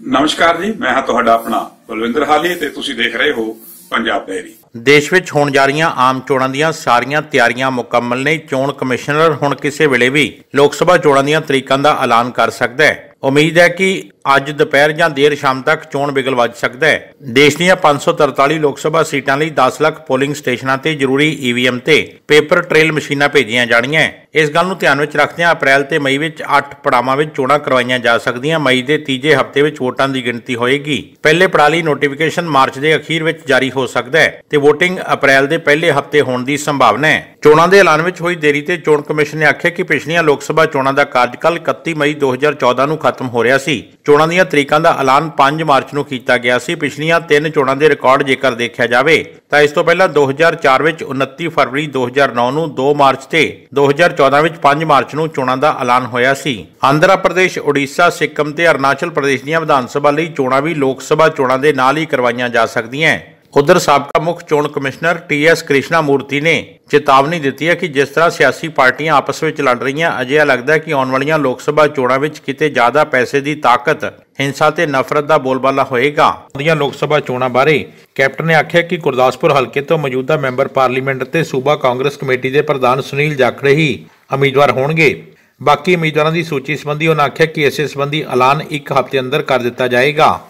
ਨਮਸਕਾਰ ਜੀ, ਮੈਂ ਹਾਂ ਤੁਹਾਡਾ ਆਪਣਾ ਬਲਵਿੰਦਰ ਹਾਲੀ ਤੇ ਤੁਸੀਂ ਦੇਖ ਰਹੇ ਹੋ ਪੰਜਾਬ ਡਾਇਰੀ ਦੇਸ਼ ਵਿੱਚ ਹੋਣ ਜਾ ਰਹੀਆਂ ਆਮ ਚੋਣਾਂ ਦੀਆਂ ਸਾਰੀਆਂ ਤਿਆਰੀਆਂ ਮੁਕੰਮਲ ਨੇ। ਚੋਣ ਕਮਿਸ਼ਨਰ ਹੁਣ ਕਿਸੇ ਵੇਲੇ ਵੀ ਲੋਕ ਸਭਾ ਚੋਣਾਂ ਦੀਆਂ ਤਰੀਕਾਂ ਦਾ ਐਲਾਨ ਕਰ ਸਕਦਾ ਹੈ। ਉਮੀਦ ਹੈ ਕਿ ਅੱਜ ਦੁਪਹਿਰ ਜਾਂ ਦੇਰ ਸ਼ਾਮ ਤੱਕ ਚੋਣ ਬਿਗਲ ਵੱਜ ਸਕਦਾ ਹੈ। ਦੇਸ਼ ਦੀਆਂ 543 ਲੋਕ ਸਭਾ ਸੀਟਾਂ ਲਈ 10 ਲੱਖ ਪੋਲਿੰਗ ਸਟੇਸ਼ਨਾਂ ਤੇ ਜ਼ਰੂਰੀ ਈਵੀਐਮ ਤੇ ਪੇਪਰ ਟ੍ਰੇਲ ਮਸ਼ੀਨਾਂ ਭੇਜੀਆਂ ਜਾਣੀਆਂ ਇਸ ਗੱਲ ਨੂੰ ਧਿਆਨ ਵਿੱਚ ਰੱਖਦਿਆਂ ਅਪ੍ਰੈਲ ਤੇ ਮਈ ਵਿੱਚ 8 ਪੜਾਵਾਂ ਵਿੱਚ ਚੋਣਾਂ ਕਰਵਾਈਆਂ ਜਾ ਸਕਦੀਆਂ। ਮਈ ਦੇ ਤੀਜੇ ਹਫ਼ਤੇ ਵਿੱਚ ਵੋਟਾਂ ਦੀ ਗਿਣਤੀ ਹੋਏਗੀ। ਪਹਿਲੇ ਪੜਾਅ ਲਈ ਨੋਟੀਫਿਕੇਸ਼ਨ ਮਾਰਚ ਦੇ ਅਖੀਰ ਵਿੱਚ ਜਾਰੀ ਹੋ ਸਕਦਾ ਹੈ ਤੇ VOTING ਅਪ੍ਰੈਲ ਦੇ ਪਹਿਲੇ ਹਫ਼ਤੇ ਹੋਣ ਦੀ ਸੰਭਾਵਨਾ ਹੈ। ਚੋਣਾਂ ਦੇ ਐਲਾਨ ਵਿੱਚ ਹੋਈ ਦੇਰੀ ਤੇ ਚੋਣ ਕਮਿਸ਼ਨ ਨੇ ਆਖਿਆ ਕਿ ਪਿਛਲੀਆਂ ਲੋਕ ਸਭਾ ਚੋਣਾਂ ਦਾ ਕਾਰਜਕਾਲ 31 ਮਈ 2014 ਨੂੰ ਖਤਮ ਹੋ ਰਿਹਾ ਸੀ। ਚੋਣਾਂ ਦੀਆਂ ਤਰੀਕਾਂ ਦਾ ਐਲਾਨ 5 ਮਾਰਚ ਨੂੰ ਕੀਤਾ ਗਿਆ ਸੀ। ਪਿਛਲੀਆਂ ਤਿੰਨ ਚੋਣਾਂ ਦੇ ਰਿਕਾਰਡ ਜੇਕਰ ਦੇਖਿਆ ਜਾਵੇ, ਤਾਂ ਇਸ ਤੋਂ ਪਹਿਲਾਂ 2004 ਵਿੱਚ 29 ਫਰਵਰੀ 2009 ਨੂੰ 2 ਮਾਰਚ ਤੇ 2014 ਵਿੱਚ 5 ਮਾਰਚ ਨੂੰ ਚੋਣਾਂ ਦਾ ਐਲਾਨ ਹੋਇਆ ਸੀ। ਆਂਧਰਾ ਪ੍ਰਦੇਸ਼ ਓਡੀਸ਼ਾ ਸਿੱਕਮ ਤੇ ਅਰੁਣਾਚਲ ਪ੍ਰਦੇਸ਼ ਦੀਆਂ ਵਿਧਾਨ ਸਭਾ ਲਈ ਚੋਣਾਂ ਵੀ ਲੋਕ ਸਭਾ ਚੋਣਾਂ ਦੇ ਨਾਲ ਹੀ ਕਰਵਾਈਆਂ ਜਾ ਸਕਦੀਆਂ। ਉਧਰ ਸਾਬਕਾ ਮੁੱਖ ਚੋਣ ਕਮਿਸ਼ਨਰ ਟੀ ਐਸ ਕ੍ਰਿਸ਼ਨਾ ਮੂਰਤੀ ਨੇ ਚੇਤਾਵਨੀ ਦਿੱਤੀ ਹੈ ਕਿ ਜਿਸ ਤਰ੍ਹਾਂ ਸਿਆਸੀ ਪਾਰਟੀਆਂ ਆਪਸ ਵਿੱਚ ਲੜ ਰਹੀਆਂ, ਅਜਿਹਾ ਲੱਗਦਾ ਹੈ ਕਿ ਆਉਣ ਵਾਲੀਆਂ ਲੋਕ ਸਭਾ ਚੋਣਾਂ ਵਿੱਚ ਕਿਤੇ ਜ਼ਿਆਦਾ ਪੈਸੇ ਦੀ ਤਾਕਤ, ਹਿੰਸਾ ਤੇ ਨਫ਼ਰਤ ਦਾ ਬੋਲਬਾਲਾ ਹੋਏਗਾ। ਆਉਂਦੀਆਂ ਲੋਕ ਸਭਾ ਚੋਣਾਂ ਬਾਰੇ ਕੈਪਟਨ ਨੇ ਆਖਿਆ ਕਿ ਗੁਰਦਾਸਪੁਰ ਹਲਕੇ ਤੋਂ ਮੌਜੂਦਾ ਮੈਂਬਰ ਪਾਰਲੀਮੈਂਟ ਅਤੇ ਸੂਬਾ ਕਾਂਗਰਸ ਕਮੇਟੀ ਦੇ ਪ੍ਰਧਾਨ ਸੁਨੀਲ ਜਾਖੜੇ ਹੀ ਉਮੀਦਵਾਰ ਹੋਣਗੇ। ਬਾਕੀ ਉਮੀਦਵਾਰਾਂ ਦੀ ਸੂਚੀ ਸੰਬੰਧੀ ਉਹਨਾਂ ਆਖਿਆ ਕਿ ਇਸੇ ਸੰਬੰਧੀ ਐਲਾਨ ਇੱਕ ਹਫ਼ਤੇ ਅੰਦਰ ਕਰ ਦਿੱਤਾ ਜਾਏਗਾ।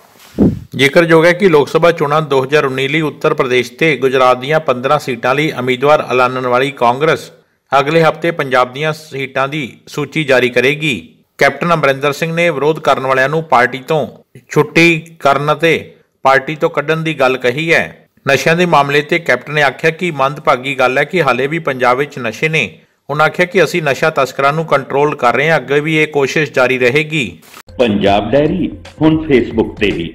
ਜ਼ਿਕਰਯੋਗ ਹੈ ਕਿ ਲੋਕ ਸਭਾ ਚੋਣਾਂ 2019 ਲਈ ਉੱਤਰ ਪ੍ਰਦੇਸ਼ ਤੇ ਗੁਜਰਾਤ ਦੀਆਂ 15 ਸੀਟਾਂ ਲਈ ਉਮੀਦਵਾਰ ਐਲਾਨਣ ਵਾਲੀ ਕਾਂਗਰਸ ਅਗਲੇ ਹਫ਼ਤੇ ਪੰਜਾਬ ਦੀਆਂ ਸੀਟਾਂ ਦੀ ਸੂਚੀ ਜਾਰੀ ਕਰੇਗੀ। ਕੈਪਟਨ ਅਮਰਿੰਦਰ ਸਿੰਘ ਨੇ ਵਿਰੋਧ ਕਰਨ ਵਾਲਿਆਂ ਨੂੰ ਪਾਰਟੀ ਤੋਂ ਛੁੱਟੀ ਕਰਨ ਅਤੇ ਪਾਰਟੀ ਤੋਂ ਕੱਢਣ ਦੀ ਗੱਲ ਕਹੀ ਹੈ। ਨਸ਼ਿਆਂ ਦੇ ਮਾਮਲੇ ਤੇ ਕੈਪਟਨ ਨੇ ਆਖਿਆ ਕਿ ਮੰਦਭਾਗੀ ਗੱਲ ਹੈ ਕਿ ਹਾਲੇ ਵੀ ਪੰਜਾਬ ਵਿੱਚ ਨਸ਼ੇ ਨੇ। ਉਹਨਾਂ ਆਖਿਆ ਕਿ ਅਸੀਂ ਨਸ਼ਾ ਤਸਕਰਾਂ ਨੂੰ ਕੰਟਰੋਲ ਕਰ ਰਹੇ ਹਾਂ, ਅੱਗੇ ਵੀ ਇਹ ਕੋਸ਼ਿਸ਼ ਜਾਰੀ ਰਹੇਗੀ। ਪੰਜਾਬ ਡਾਇਰੀ ਹੁਣ ਫੇਸਬੁੱਕ ਤੇ ਵੀ।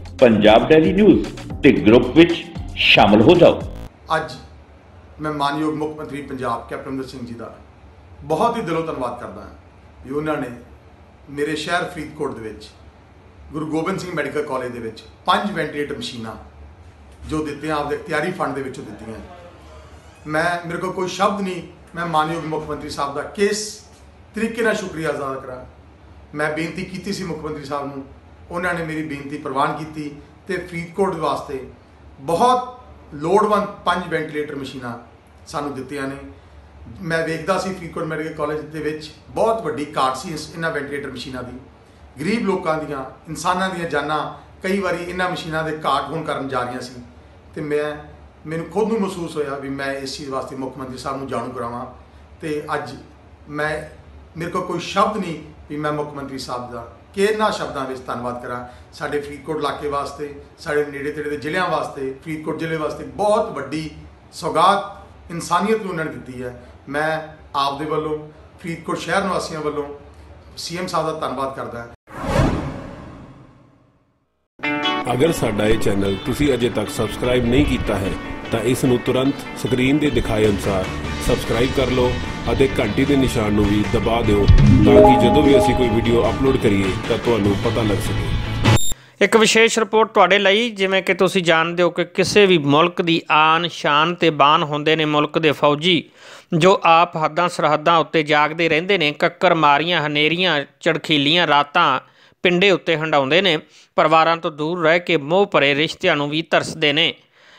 ਪੰਜਾਬ ਡੈਲੀ ਨਿਊਜ਼ ਤੇ ਗਰੁੱਪ ਵਿੱਚ ਸ਼ਾਮਲ ਹੋ ਜਾਓ। ਅੱਜ ਮੈਂ ਮਾਨਯੋਗ ਮੁੱਖ ਮੰਤਰੀ ਪੰਜਾਬ ਕੈਪਟਨ ਅਮਰਿੰਦਰ ਸਿੰਘ ਜੀ ਦਾ ਬਹੁਤ ਹੀ ਦਿਲੋਂ ਧੰਨਵਾਦ ਕਰਦਾ ਹਾਂ ਕਿ ਉਹਨਾਂ ਨੇ ਮੇਰੇ ਸ਼ਹਿਰ ਫਰੀਦਕੋਟ ਦੇ ਵਿੱਚ ਗੁਰੂ ਗੋਬਿੰਦ ਸਿੰਘ ਮੈਡੀਕਲ ਕਾਲਜ ਦੇ ਵਿੱਚ ਪੰਜ ਵੈਂਟੀਲੇਟਰ ਮਸ਼ੀਨਾਂ ਜੋ ਦਿੱਤੀਆਂ, ਆਪਦੇ ਇਖਤਿਆਰੀ ਫੰਡ ਦੇ ਵਿੱਚੋਂ ਦਿੱਤੀਆਂ ਮੈਂ, ਮੇਰੇ ਕੋਲ ਕੋਈ ਸ਼ਬਦ ਨਹੀਂ, ਮੈਂ ਮਾਨਯੋਗ ਮੁੱਖ ਮੰਤਰੀ ਸਾਹਿਬ ਦਾ ਕਿਸ ਤਰੀਕੇ ਨਾਲ ਸ਼ੁਕਰੀਆ ਅਦਾ ਕਰਾਂ। ਮੈਂ ਬੇਨਤੀ ਕੀਤੀ ਸੀ ਮੁੱਖ ਮੰਤਰੀ ਸਾਹਿਬ ਨੂੰ ਉਹਨਾਂ ਨੇ ਮੇਰੀ ਬੇਨਤੀ ਪ੍ਰਵਾਨ ਕੀਤੀ ਤੇ ਫਰੀਦਕੋਟ ਵਾਸਤੇ ਬਹੁਤ ਲੋੜਵੰਦ ਪੰਜ ਵੈਂਟੀਲੇਟਰ ਮਸ਼ੀਨਾਂ ਸਾਨੂੰ ਦਿੱਤੀਆਂ ਨੇ। ਮੈਂ ਵੇਖਦਾ ਸੀ ਫਰੀਦਕੋਟ ਮੈਡੀਕਲ ਕਾਲਜ ਦੇ ਵਿੱਚ ਬਹੁਤ ਵੱਡੀ ਘਾਟ ਸੀ ਇਸ ਇਹਨਾਂ ਵੈਂਟੀਲੇਟਰ ਮਸ਼ੀਨਾਂ ਦੀ। ਗਰੀਬ ਲੋਕਾਂ ਦੀਆਂ, ਇਨਸਾਨਾਂ ਦੀਆਂ ਜਾਨਾਂ ਕਈ ਵਾਰੀ ਇਹਨਾਂ ਮਸ਼ੀਨਾਂ ਦੇ ਘਾਟ ਹੋਣ ਕਾਰਨ ਜਾ ਰਹੀਆਂ ਸੀ। ਤੇ ਮੈਂ, ਮੈਨੂੰ ਖੁਦ ਨੂੰ ਮਹਿਸੂਸ ਹੋਇਆ ਵੀ ਮੈਂ ਇਸ ਚੀਜ਼ ਵਾਸਤੇ ਮੁੱਖ ਮੰਤਰੀ ਸਾਹਿਬ ਨੂੰ ਜਾਣੂ ਕਰਾਵਾਂ ਤੇ ਅੱਜ ਮੈਂ, ਮੇਰੇ ਕੋਲ ਕੋਈ ਸ਼ਬਦ ਨਹੀਂ ਵੀ ਮੈਂ ਮੁੱਖ ਮੰਤਰੀ ਸਾਹਿਬ ਦਾ ਕਿ ਇਹਨਾਂ ਸ਼ਬਦਾਂ ਵਿੱਚ ਧੰਨਵਾਦ ਕਰਾਂ? ਸਾਡੇ ਫਰੀਦਕੋਟ ਇਲਾਕੇ ਵਾਸਤੇ, ਸਾਡੇ ਨੇੜੇ ਤੇੜੇ ਦੇ ਜ਼ਿਲ੍ਹਿਆਂ ਵਾਸਤੇ, ਫਰੀਦਕੋਟ ਜ਼ਿਲ੍ਹੇ ਵਾਸਤੇ ਬਹੁਤ ਵੱਡੀ ਸੌਗਾਤ ਇਨਸਾਨੀਅਤ ਨੂੰ ਉਹਨਾਂ ਨੇ ਦਿੱਤੀ ਹੈ। ਮੈਂ ਆਪ ਦੇ ਵੱਲੋਂ, ਫਰੀਦਕੋਟ ਸ਼ਹਿਰ ਨਿਵਾਸੀਆਂ ਵੱਲੋਂ ਸੀਐਮ ਸਾਹਿਬ ਦਾ ਧੰਨਵਾਦ ਕਰਦਾ ਅਗਰ ਸਾਡਾ ਇਹ ਚੈਨਲ ਤੁਸੀਂ ਅਜੇ ਤੱਕ ਸਬਸਕ੍ਰਾਈਬ ਨਹੀਂ ਕੀਤਾ ਹੈ, ਤਾਂ ਇਸ ਨੂੰ ਤੁਰੰਤ ਸਕਰੀਨ ਦੇ ਦਿਖਾਏ ਅਨੁਸਾਰ ਸਬਸਕ੍ਰਾਈਬ ਕਰ ਲਓ ਅਤੇ ਘੰਟੀ ਦੇ ਨਿਸ਼ਾਨ ਨੂੰ ਵੀ ਦਬਾ ਦਿਓ ਤਾਂ ਕਿ ਜਦੋਂ ਵੀ ਅਸੀਂ ਕੋਈ ਵੀਡੀਓ ਅਪਲੋਡ ਕਰੀਏ ਤਾਂ ਤੁਹਾਨੂੰ ਪਤਾ ਲੱਗ ਸਕੇ। ਇੱਕ ਵਿਸ਼ੇਸ਼ ਰਿਪੋਰਟ ਤੁਹਾਡੇ ਲਈ, ਜਿਵੇਂ ਕਿ ਤੁਸੀਂ ਜਾਣਦੇ ਹੋ ਕਿ ਕਿਸੇ ਵੀ ਮੁਲਕ ਦੀ ਆਨ ਸ਼ਾਨ ਤੇ ਬਾਨ ਹੁੰਦੇ ਨੇ ਮੁਲਕ ਦੇ ਫੌਜੀ, ਜੋ ਆਪ ਹੱਦਾਂ ਸਰਹੱਦਾਂ ਉੱਤੇ ਜਾਗਦੇ ਰਹਿੰਦੇ ਨੇ ਕੱਕਰ ਮਾਰੀਆਂ, ਹਨੇਰੀਆਂ, ਚੜਖੀਲੀਆਂ ਰਾਤਾਂ ਪਿੰਡੇ ਉੱਤੇ ਹੰਡਾਉਂਦੇ ਨੇ, ਪਰਿਵਾਰਾਂ ਤੋਂ ਦੂਰ ਰਹਿ ਕੇ ਮੋਹ ਭਰੇ ਰਿਸ਼ਤਿਆਂ ਨੂੰ ਵੀ ਤਰਸਦੇ ਨੇ।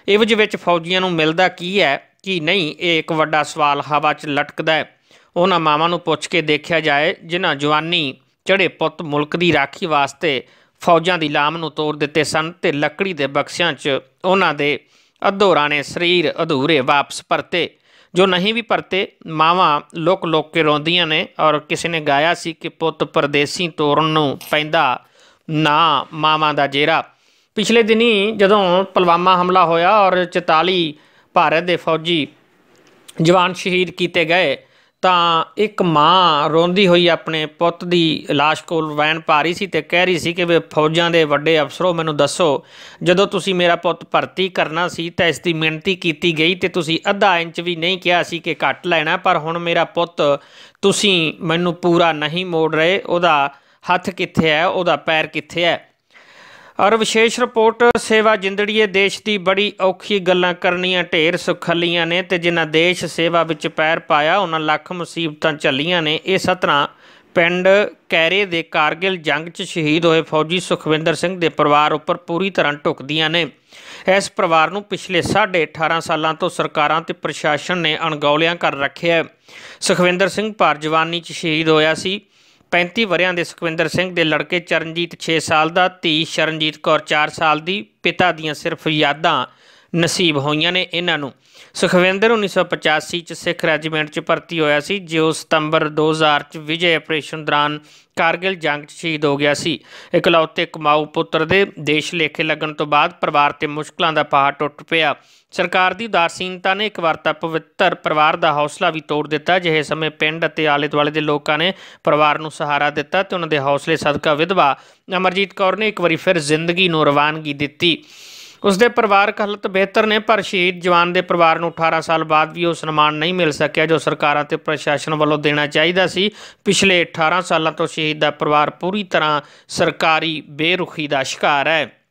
ਇਵਜ ਵਿੱਚ ਫੌਜੀਆਂ ਨੂੰ ਮਿਲਦਾ ਕੀ ਹੈ? ਕਿ ਨਹੀਂ, ਇਹ ਇੱਕ ਵੱਡਾ ਸਵਾਲ ਹਵਾ 'ਚ ਲਟਕਦਾ ਹੈ। ਉਹਨਾਂ ਮਾਵਾਂ ਨੂੰ ਪੁੱਛ ਕੇ ਦੇਖਿਆ ਜਾਏ, ਜਿਨ੍ਹਾਂ ਜਵਾਨੀ ਚੜੇ ਪੁੱਤ ਮੁਲਕ ਦੀ ਰਾਖੀ ਵਾਸਤੇ ਫੌਜਾਂ ਦੀ ਲਾਮ ਨੂੰ ਤੋੜ ਦਿੱਤੇ ਸਨ ਤੇ ਲੱਕੜੀ ਦੇ ਬਕਸਿਆਂ 'ਚ ਉਹਨਾਂ ਦੇ ਅਧੋਰਾਂ ਨੇ ਸਰੀਰ ਅਧੂਰੇ ਵਾਪਸ ਪਰਤੇ। ਜੋ ਨਹੀਂ ਵੀ ਪਰਤੇ, ਮਾਵਾਂ ਲੋਕ ਲੁਕ ਕੇ ਰੋਂਦੀਆਂ ਨੇ ਔਰ ਕਿਸੇ ਨੇ ਗਾਇਆ ਸੀ ਕਿ ਪੁੱਤ ਪਰਦੇਸੀ ਤੋਰਨ ਨੂੰ ਪੈਂਦਾ ਨਾ ਮਾਵਾਂ ਦਾ ਜੇਰਾ। ਪਿਛਲੇ ਦਿਨੀ ਜਦੋਂ ਪੁਲਵਾਮਾ ਹਮਲਾ ਹੋਇਆ ਔਰ 44 ਭਾਰਤ ਦੇ ਫੌਜੀ ਜਵਾਨ ਸ਼ਹੀਦ ਕੀਤੇ ਗਏ, ਤਾਂ ਇੱਕ ਮਾਂ ਰੋਂਦੀ ਹੋਈ ਆਪਣੇ ਪੁੱਤ ਦੀ লাশ ਕੋਲ ਵੈਨ ਪਾ ਰਹੀ ਸੀ ਤੇ ਕਹਿ ਰਹੀ ਸੀ ਕਿ ਵੇ ਫੌਜਾਂ ਦੇ ਵੱਡੇ ਅਫਸਰੋ, ਮੈਨੂੰ ਦੱਸੋ, ਜਦੋਂ ਤੁਸੀਂ ਮੇਰਾ ਪੁੱਤ ਭਰਤੀ ਕਰਨਾ ਸੀ ਤਾਂ ਇਸ ਦੀ ਮਿਹਨਤੀ ਕੀਤੀ ਗਈ ਤੇ ਤੁਸੀਂ ਅੱਧਾ ਇੰਚ ਵੀ ਨਹੀਂ ਕਿਹਾ ਸੀ ਕਿ ਘੱਟ ਲੈਣਾ, ਪਰ ਹੁਣ ਮੇਰਾ ਪੁੱਤ, ਤੁਸੀਂ ਮੈਨੂੰ ਪੂਰਾ ਨਹੀਂ ਮੋੜ ਰਹੇ, ਉਹਦਾ ਹੱਥ ਕਿੱਥੇ ਹੈ, ਉਹਦਾ ਪੈਰ ਕਿੱਥੇ ਹੈ? ਔਰ ਵਿਸ਼ੇਸ਼ ਰਿਪੋਰਟ, ਸੇਵਾ ਜਿੰਦੜੀਏ ਦੇਸ਼ ਦੀ ਬੜੀ ਔਖੀ ਗੱਲਾਂ ਕਰਨੀਆਂ ਢੇਰ ਸੁਖੱਲੀਆਂ ਨੇ ਤੇ ਜਿਨ੍ਹਾਂ ਦੇਸ਼ ਸੇਵਾ ਵਿੱਚ ਪੈਰ ਪਾਇਆ, ਉਹਨਾਂ ਲੱਖ ਮੁਸੀਬਤਾਂ ਝੱਲੀਆਂ ਨੇ। ਇਹ ਸਤਨਾ ਪਿੰਡ ਕੈਰੇ ਦੇ ਕਾਰਗਿਲ ਜੰਗ 'ਚ ਸ਼ਹੀਦ ਹੋਏ ਫੌਜੀ ਸੁਖਵਿੰਦਰ ਸਿੰਘ ਦੇ ਪਰਿਵਾਰ ਉੱਪਰ ਪੂਰੀ ਤਰ੍ਹਾਂ ਟੁਕਦੀਆਂ ਨੇ। ਇਸ ਪਰਿਵਾਰ ਨੂੰ ਪਿਛਲੇ 18.5 ਸਾਲਾਂ ਤੋਂ ਸਰਕਾਰਾਂ ਤੇ ਪ੍ਰਸ਼ਾਸਨ ਨੇ ਅਣਗੌਲਿਆਂ ਕਰ ਰੱਖਿਆ ਹੈ। ਸੁਖਵਿੰਦਰ ਸਿੰਘ ਭਾਰ ਜਵਾਨੀ 'ਚ ਸ਼ਹੀਦ ਹੋਇਆ ਸੀ। 35 ਵਰਿਆਂ ਦੇ ਸੁਖਵਿੰਦਰ ਸਿੰਘ ਦੇ ਲੜਕੇ ਚਰਨਜੀਤ 6 ਸਾਲ ਦਾ, ਧੀ ਸ਼ਰਨਜੀਤ ਕੌਰ 4 ਸਾਲ ਦੀ, ਪਿਤਾ ਦੀਆਂ ਸਿਰਫ ਯਾਦਾਂ ਨਸੀਬ ਹੋਈਆਂ ਨੇ ਇਹਨਾਂ ਨੂੰ। ਸੁਖਵਿੰਦਰ 1985 ਚ ਸਿੱਖ ਰੈਜੀਮੈਂਟ ਚ ਭਰਤੀ ਹੋਇਆ ਸੀ ਜੋ ਸਤੰਬਰ 2000 ਚ ਵਿਜੇ ਆਪਰੇਸ਼ਨ ਦੌਰਾਨ ਕਾਰਗਿਲ ਜੰਗ 'ਚ ਸ਼ਹੀਦ ਹੋ ਗਿਆ ਸੀ। ਇਕਲੌਤੇ ਕਮਾਊ ਪੁੱਤਰ ਦੇ ਦੇਸ਼ ਲੇਖੇ ਲੱਗਣ ਤੋਂ ਬਾਅਦ ਪਰਿਵਾਰ ਤੇ ਮੁਸ਼ਕਲਾਂ ਦਾ ਪਹਾੜ ਟੁੱਟ ਪਿਆ। ਸਰਕਾਰ ਦੀ ਉਦਾਸੀਨਤਾ ਨੇ ਇੱਕ ਵਾਰ ਤਾਂ ਪਵਿੱਤਰ ਪਰਿਵਾਰ ਦਾ ਹੌਸਲਾ ਵੀ ਤੋੜ ਦਿੱਤਾ, ਜਿਹੇ ਸਮੇਂ ਪਿੰਡ ਅਤੇ ਆਲੇ ਦੁਆਲੇ ਦੇ ਲੋਕਾਂ ਨੇ ਪਰਿਵਾਰ ਨੂੰ ਸਹਾਰਾ ਦਿੱਤਾ ਤੇ ਉਹਨਾਂ ਦੇ ਹੌਸਲੇ ਸਦਕਾ ਵਿਧਵਾ ਅਮਰਜੀਤ ਕੌਰ ਨੇ ਇੱਕ ਵਾਰੀ ਫਿਰ ਜ਼ਿੰਦਗੀ ਨੂੰ ਰਵਾਨਗੀ ਦਿੱਤੀ। ਉਸ ਦੇ ਪਰਿਵਾਰਕ ਹਾਲਤ ਬਿਹਤਰ ਨੇ, ਪਰ ਸ਼ਹੀਦ ਜਵਾਨ ਦੇ ਪਰਿਵਾਰ ਨੂੰ 18 ਸਾਲ ਬਾਅਦ ਵੀ ਉਹ ਸਨਮਾਨ ਨਹੀਂ ਮਿਲ ਸਕਿਆ, ਜੋ ਸਰਕਾਰਾਂ ਤੇ ਪ੍ਰਸ਼ਾਸਨ ਵੱਲੋਂ ਦੇਣਾ ਚਾਹੀਦਾ ਸੀ। ਪਿਛਲੇ 18 ਸਾਲਾਂ ਤੋਂ ਸ਼ਹੀਦ ਦਾ ਪਰਿਵਾਰ ਪੂਰੀ ਤਰ੍ਹਾਂ ਸਰਕਾਰੀ ਬੇਰੁਖੀ ਦਾ ਸ਼ਿਕਾਰ ਹੈ।